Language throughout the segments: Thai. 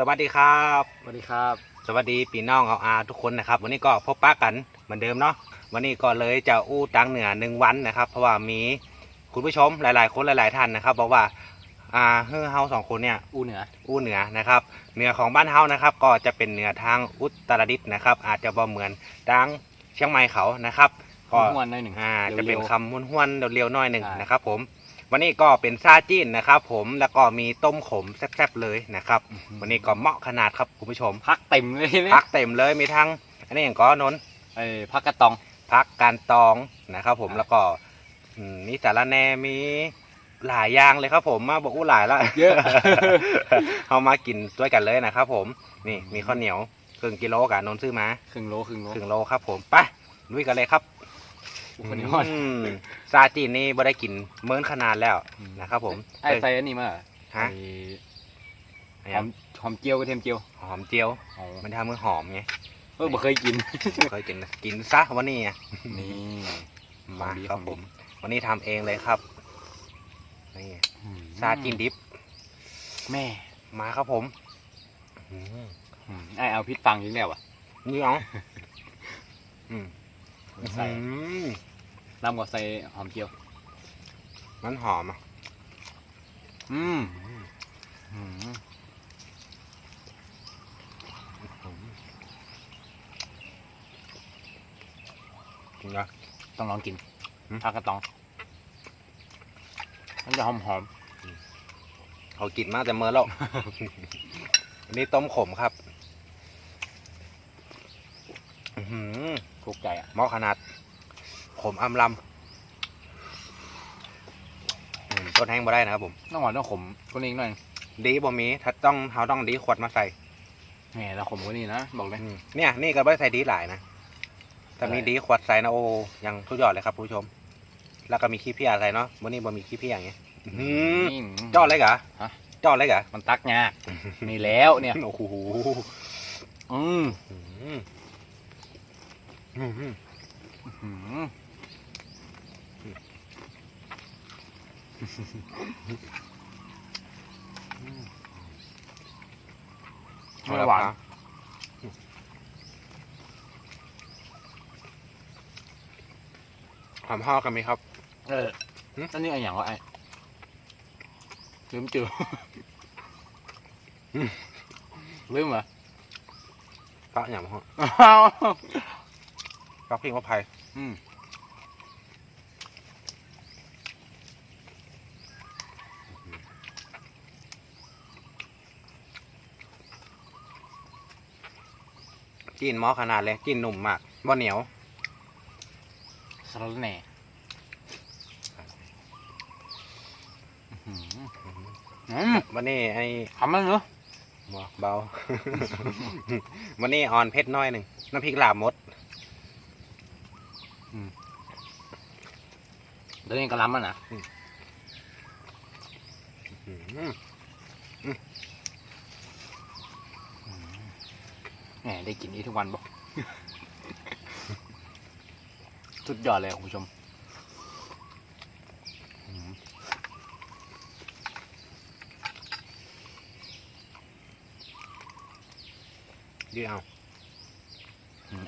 สวัสดีครับ สวัสดีครับ สวัสดีพี่น้องเอาอาทุกคนนะครับ วันนี้ก็พบปะกันเหมือนเดิมเนาะวันนี้ก็เลยจะอู้ตังเหนือหนึ่งวันนะครับ เพราะว่ามีคุณผู้ชมหลาย ๆ คนหลาย ๆ ท่านนะครับ บอกว่าอ่าเฮ้อเฮาสองคนเนี่ยอูเหนืออู้เหนือนะครับเหนือของบ้านเฮานะครับ ก็จะเป็นเหนือทางอุตรดิตถ์นะครับ อาจจะบ่เหมือนทางเชียงใหม่เขานะครับก็ม้วนๆหน่อยหนึ่งอ่าจะร็เป็นวคำห้วนๆเร็วๆหน่อยหนึ่งอ่านนะครับ ผม วันนี้ก็เป็นซาจิ้นนะครับผมแล้วก็มีต้มขมแซ่บๆเลยนะครับๆวันนี้ก็เหมาะขนาดครับคุณผู้ชมพักเต็มเลยเนี่ยพักเต็มเลยมีทั้งอันนี้อย่างก็นนท์เอ้ยพักกระตองพักการตองนะครับ ผมอ่าแล้วก็อืมมีสารแหนมีหลายอย่างเลยครับผมมาบอกอู้หลายละเยอะเอามากินด้วยกันเลยนะครับ ผมนี่มีข้าวเหนียวครึ่งกิโลกับนนท์ซื้อมาครึ่งโลครึ่งโลครึ่งโลครับ ผมไปลุยกันเลยครับ คนนี้ฮอดอืมซาจีนนี่บ่ได้กินเมินขนาดแล้วนะครับผมไอ้ใส่อันนี้มาเหรอฮะไอ้หอมหอมเจียวกระเทียมเจียวหอมเจียว อ๋อมันทำมือหอมไงเออบ่เคยกิน เคยกินนะกินซะวันนี้ไง นี่มาดีครับของผดีมวันนี้ทำเองเลยครับนี่อืมซาจินดิฟแม่มาครับผมอืม อืมไอ้เอาพิษฟังยิงแล้วอะนี่เอาอืม ใส่อืมลำก็ใส่หอมเจียว มันหอมอะ อืมอืมจริงนะ ต้องลองกินอืมพักกระตอง มันจะหอมหอมเขากินมากแต่เมื่อแล้ว อันนี้ต้มขมครับอื้อหือๆ ถูกใจอะเหมาะขนาด ขมอำลำอืมต้นแห้งมาได้นะครับผมต้องหวานต้องขมก็นี้หน่อยดีบ่มีถ้าต้องเขาต้องดีขวดมาใส่แหมเราขมกว่านี้นะบอกเลยอืมเนี่ย นี่ก็ไม่ได้ใส่ดีหลายนะแต่มีอะไรดีขวดใส่นะโอ้ยังทุกยอดเลยครับผู้ชม แล้วก็มีขี้เพี้ยใส่เนาะวันนี้บ่มีขี้เพี้ยอย่างเงี้ยอื้อหือนี่จอดเลยกะฮะจอดเลยกะมันตักยากนี่แล้วเนี่ยโอ้โหอืมอืมอืมอืมอืม ไม่หวานหอมห่อกันไหมครับ เออหึอันนี้อะไรอย่างวะไอ้ลืมจืดลืมเหรอปลาอย่างห่อ อ้าวปลาพิงว่าไผ่อืมกินหม้อขนาดเลยกินหนุ่มมากบ่เหนียวสลัดแหน่อื้อหืออืมวันนี้ไอ้ทำมันเหรอบ่เบา วันนี้ออนเพชรน้อยหนึ่งน้ำพริกลาบมด เดี๋ยวนี้กระลำมันนะอืมแหมได้กินนี้ทุกวันบ่สุดยอดเลยคุณผู้ชมอืมดีเอาอืม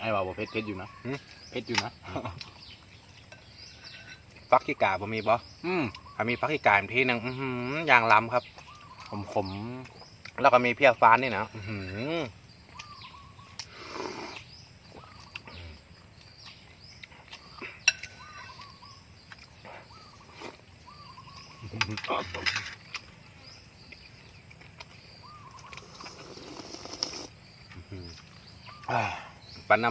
ไอ้บ่าวบอกเพชรเพชรอยู่นะหืมเพชรอยู่นะ ฟักขี้กาบ่มีบ่อืมถ้ามีฟักขี้กาอีกทีหนึ่งอื้อหืออย่างล้ำครับขมขมแล้วก็มีเพียฟ้านนี่นะอื้อหืออื้ออ่า ปลาน้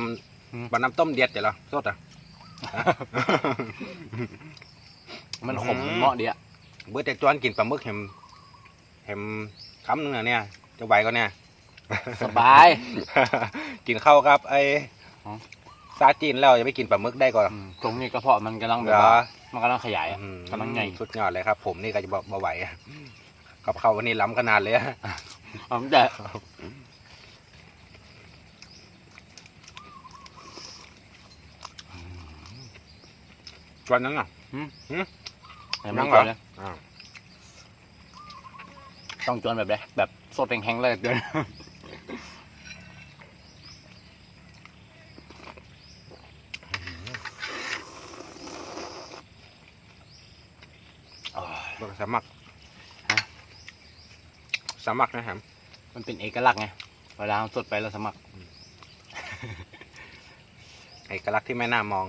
อืมำปลาน้ำต้มเดียดเดี๋ยวเหรอสดอะ มันขมอืมมันเหมาะดีอะเบื่อแต่จวนกินปลาหมึกเห็มเห็มคำหนึงอะเนี่ยจะไหวก็เนี่ย สบาย กินข้าวครับไอ้อ๋อ ซาจีนแล้วจะไปกินปลาหมึกได้ก่อนอืมตรงนี้กระเพาะมันกำลังแบเดี๋บยวว่ามันกำลังขยายอะอืมกำลังใหญ่สุดยอดเลยครับ ผมนี่ก็จะบอกมาไหวอะกับข้าววันนี้ล้ำขนาดเลยอะ ผมจะ จวนนั้นอะยังไม่จวนเลยอ่า ต้องจวนแบบไหนแบบสดแข็งๆเลยเดี๋ยวบอกสมัครฮะสมัครนะครับมันเป็นเอกลักษณ์ไงเวลาเราสดไปเราสมัคร เอกลักษณ์ที่ไม่น่ามอง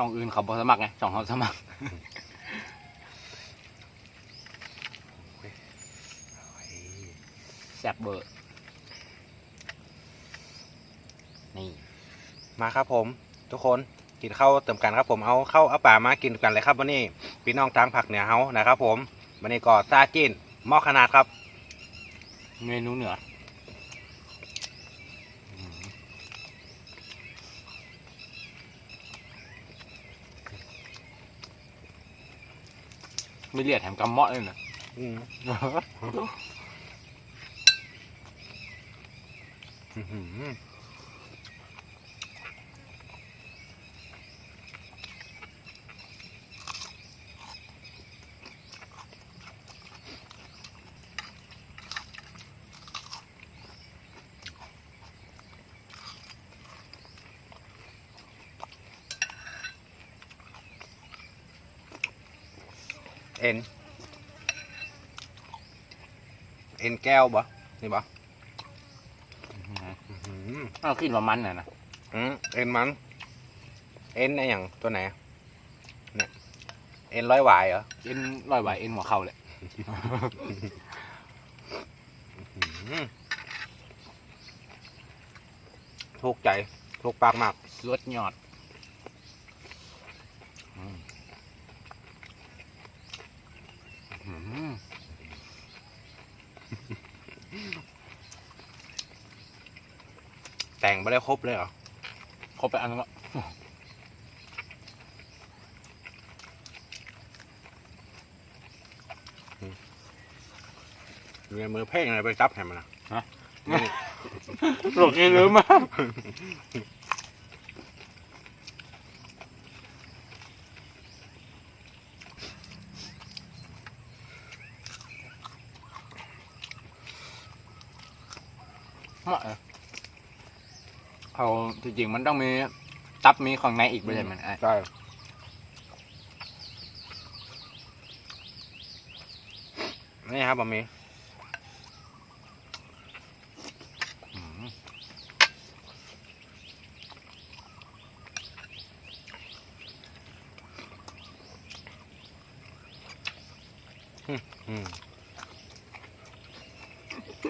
ช่องอื่นเขาบอสมัครไงช่องเขาสมัครแซ่บเบอร์นี่มาครับผมทุกคนกินข้าวเติมกันครับผมเอาข้าวเอาป่ามากินกันเลยครับวันนี้พี่น้องทางผักเหนือเฮานะครับ ผมวันนี้ก็ซาจีนหม้อขนาดครับ เมนูเหนือ ไม่เลียดแถมกำเมาะเลยนะอืมอื้อหือ เอ็น เอ็นแก้วบ่นี่บ่อื้อหืออ้าวขึ้นประมันน่ะนะอืมเอ็นมัน เอ็นไออย่างตัวไหนเนี่ยเอ็นร้อยหวายเหรอ เอ็นลอยไหวเอ็นหัวเข่าเลยอืมถูกใจถูกปากมากสวดยอดอืมอืม แต่งไม่ได้ครบเลยเหรอ ครบไปอันนึงละเมียมือเพ่งอะไรไปจับให้มันนะนี่หลงเองเลยมากเหมาะ เลยเขาจริงๆมันต้องมีตับมีของในอีกไม่ใช่ไหมไอ้ใช่นี่ครับบะหมี่อืมอืม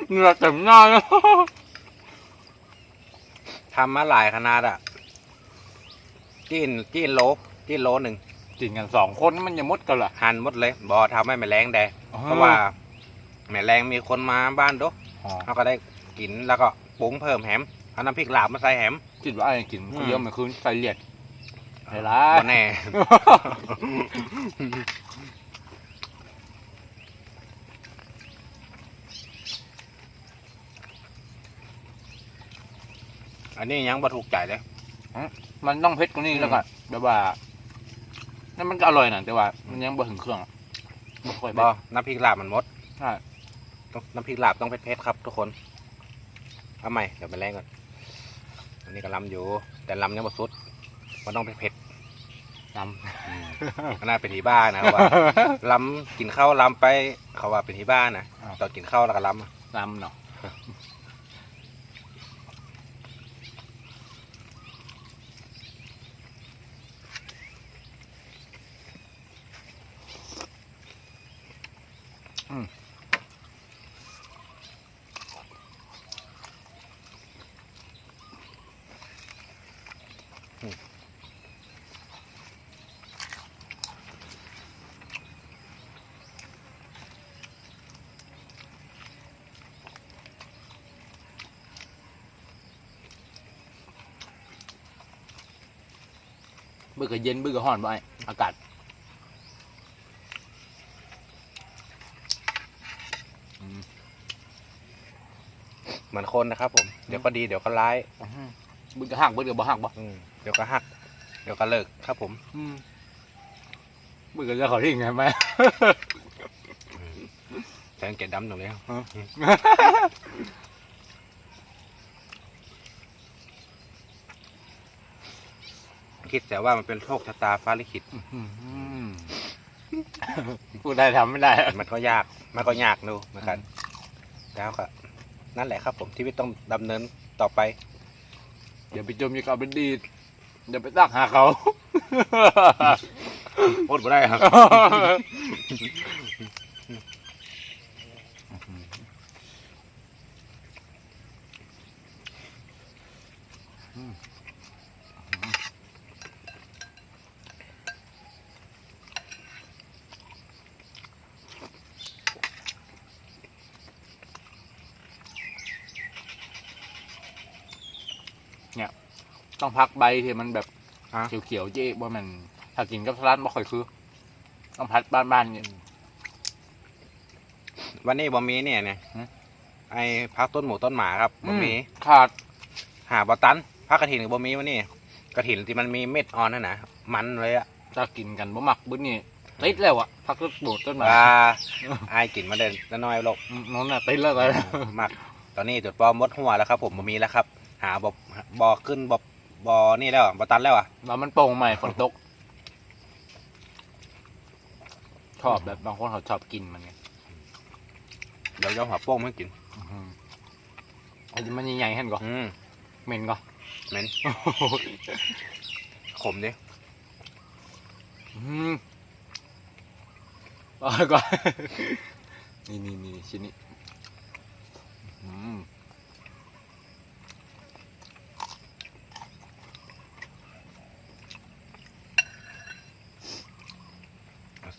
เหงื่อเต็มหน้าเลย ทำมาหลายขนาดอะจีนจีนโลจีนโลหนึ่งจริงกันสองคนมันจะมดกันเหรอหั่นหมดเลยบอทำให้แมลงแดงเพราะว่า แมลงมีคนมาบ้านดูอ๋อเขาก็ได้กินแล้วก็ปรุงเพิ่มแฮมเอาน้ำพริกลาบมาใส่แฮมคิดว่าไอ้กินคนเดียวมันคือใส่เลียดไอ้ละบ่แน่ อันนี้ยังบ่ถูกใจเลย มันต้องเผ็ดกว่านี้อืม แล้วก็แบบว่านั่นมันก็อร่อยนะแต่ว่า มันยังบ่ถึงเครื่องอะบ่ค่อยบเผ็อดน้ำพริกลาบมันหมดใช่ ต้องน้ำพริกลาบต้องเผ็ดๆครับทุกคนเอาใหม่เดี๋ยวไปแรงก่อนอันนี้ก็ลำอยู่ แต่ลำยังบ่สุด มันต้องเผ็ดน้ๆขนาดเป็นที่บ้านนะว่าลำกินข้าวลำไปเขาว่าเป็นที่บ้านนะอ้าว ตอนกินข้าวแล้วก็ลำอะำน้ำเนาะ เบื่อก็เย็นเบื่อก็ร้อนบ่ไออากาศ เหมือนคนนะครับผม เดี๋ยวก็ดีเดี๋ยวก็ร้ายเบื่อก็หักเบื่อก็บ่หักบ่อืมเดี๋ยวก็หัก เดี๋ยวก็เลิกครับผมอืมเบื่อก็จะขอทิ้งไงไหมแสงเกดดำตรงนี้ฮะคิดแต่ว่ามันเป็นโชคชะตาฟ้าลิขิตอืมพูดได้ทำไม่ได้ มันก็ยาก มันก็ยากดูเหมือนกัน แล้วก็ นั่นแหละครับ ผมชีวิตต้องดำเนินต่อไป อย่าไปจมอยู่กับเป็นดีดอย่าไปตักหาเขา อดไม่ได้ครับ ต้องพักใบที่มันแบบอะเขียวๆเจ๊ว่ามันถ้ากินกับสลัดไม่ค่อยคือ ต้องพัดบ้านๆเนี่ย วันนี้บอมีเนี่ยเนี่ยหืมไอ้พักต้นหมูต้นหมาครับบอมีขาด หาบอตันพักกระถินกับบอมีวันนี้กระถินที่มันมีเม็ดอ่อนนั่นนะมันเลยอะถ้ากินกันบ่มักบึ้นนี่ติดแล้วอะพักต้นโบดต้นไม้ว่าไอ้กินมาเดินน้อยๆลกอืมนั่นน่ะติดแล้วเลยมักตอนนี้จุดปอมดหัวแล้วครับ ผมบอมีแล้วครับ หาบอบอขึ้นบอบ บอนี่แล้วอะบอตันแล้วอะแล้วมันโป่งใหม่ฝนตก ชอบแบบบางคนเขาชอบกินมันไงเดี๋ยวย้อมหัวโป้งให้กิน อื้อหือไอ้ที่มันใหญ่ๆเห็นก่อนอืมเหม็นก่อนเหม็นขมดิอืมเอาก่อนนี่นี่นี่ชิ้นนี้อืม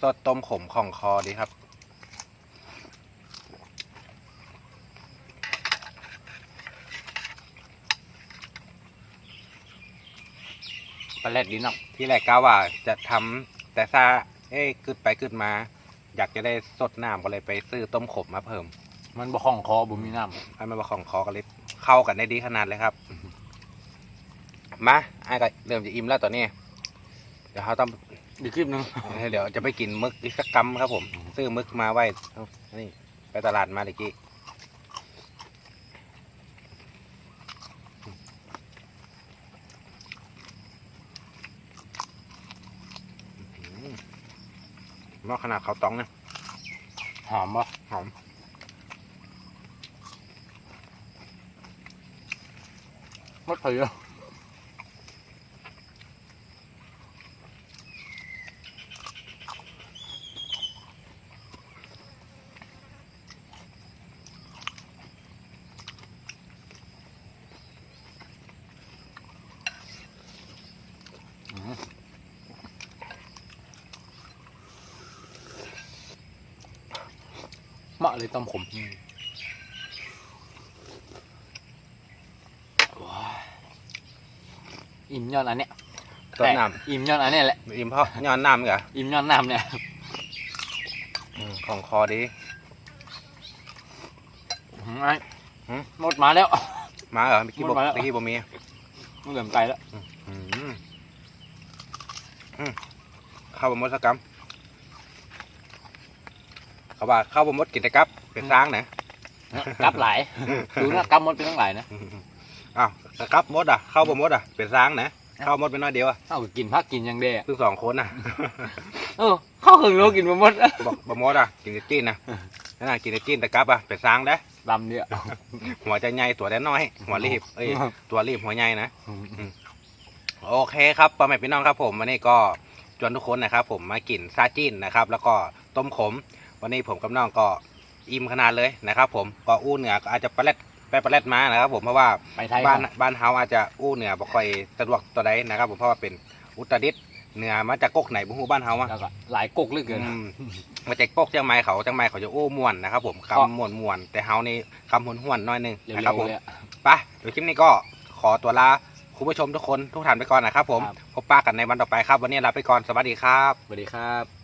สดต้มขมของคอดีครับปลาแรดลิ้นอะที่แรกก้าว่าจะทำแต่ซาเอ้ยกึดไปกึดมา อยากจะได้สดน้ำก็เลยไปซื้อต้มขมมาเพิ่ม มันบ่คล่องคอบุมีน้ให้มันมาของคอกันเลยเข้ากันได้ดีขนาดเลยครับ มาไอ้ก็เริ่มจะอิ่มแล้วตอนนี้ เดี๋ยวเขาต้องำดีคลิปหนึงเดี๋ยวจะไปกินมึกอีกสักกำครับผม ซื้อมึกมาไว้เอานี่ไปตลาดมาเมื่อกี้อื้อหือหมอขนาดเขาวตองนะหอมปะหอมมดเผืออืม เหมาะเลยต้มขมอิ่มย้อนอันเนี้ยต้นน้แต่อิ่มย้อนอันเนี้ยแหละำอิ่มเพราะย้อนน้ำเหรออิ่มย้อนน้ำเนี่ยอืมของคอดีหืมไอ้หืมหมดมาแล้ว มาเหรอเมื่อกี้บหมดมาแล้วเมื่อกี้บ่มีมันเหลือมไก่แล้วอืมอืมเข้าบมดสกรรมเขา ว่าเข้าบมดกิจกรรมเป็นสร้างนะกลับหลายดูนะกลับหมดเป็นทั้งหลายนะอืมอ้าวสกรรมมดอะ เข้าบมดอะเป็นสร้างนะเข้ามดเป็นน้อยเดียวอะเอ้ากินพักกินอยังเด้อะซึ่งสองคนอะเออเข้าหึงโลกินมาหมดบอกบมดอะกินแต่จีนนะนั่นน่ะกินแต่จีนแต่กลับอะเป็นสร้างได้ลำเนี่ยหัวจะใหญ่ตัวแต่น้อย หัวรีบเอ้ยตัวรีบหัวใหญ่นะโอเคครับพ่อแม่พี่น้องครับผมวันนี้ก็ชวนทุกคนนะครับ ผมมากินซาจินนะครับ แล้วก็ต้มขม วันนี้ผมกับน้องก็อิ่มขนาดเลยนะครับ ผมก็อู้เหนือก็อาจจะปลาเล็ดไปปลาเล็ดมานะครับ ผมเพราะว่าไปไทยบ้านก่อบ้านเฮาอาจจะอู้เหนือบ่ค่อยสะดวกตัวใดนะครับ ผมเพราะว่าเป็นอุตรดิตถ์เหนือมาจากกกไหนบุ้งบ้านเฮาอะแล้วก็หลายกกเหลือเกิน อืมมาจากกกเชียงใหม่เขาเชียงใหม่เขาจะอู้ม่วนนะครับ ผมครับคำม่วนม่วนๆแต่เฮานี่คำหุนห่วนๆหน้อยหนึงเร็นะครับวผๆม เลยอะ ไปเดี๋ยวคลิปนี้ก็ขอตัวลาคุณผู้ชมทุกคนทุกท่านไปก่อนนะครับผม ครับ พบปะกันในวันต่อไปครับ วันนี้ลาไปก่อน สวัสดีครับ สวัสดีครับ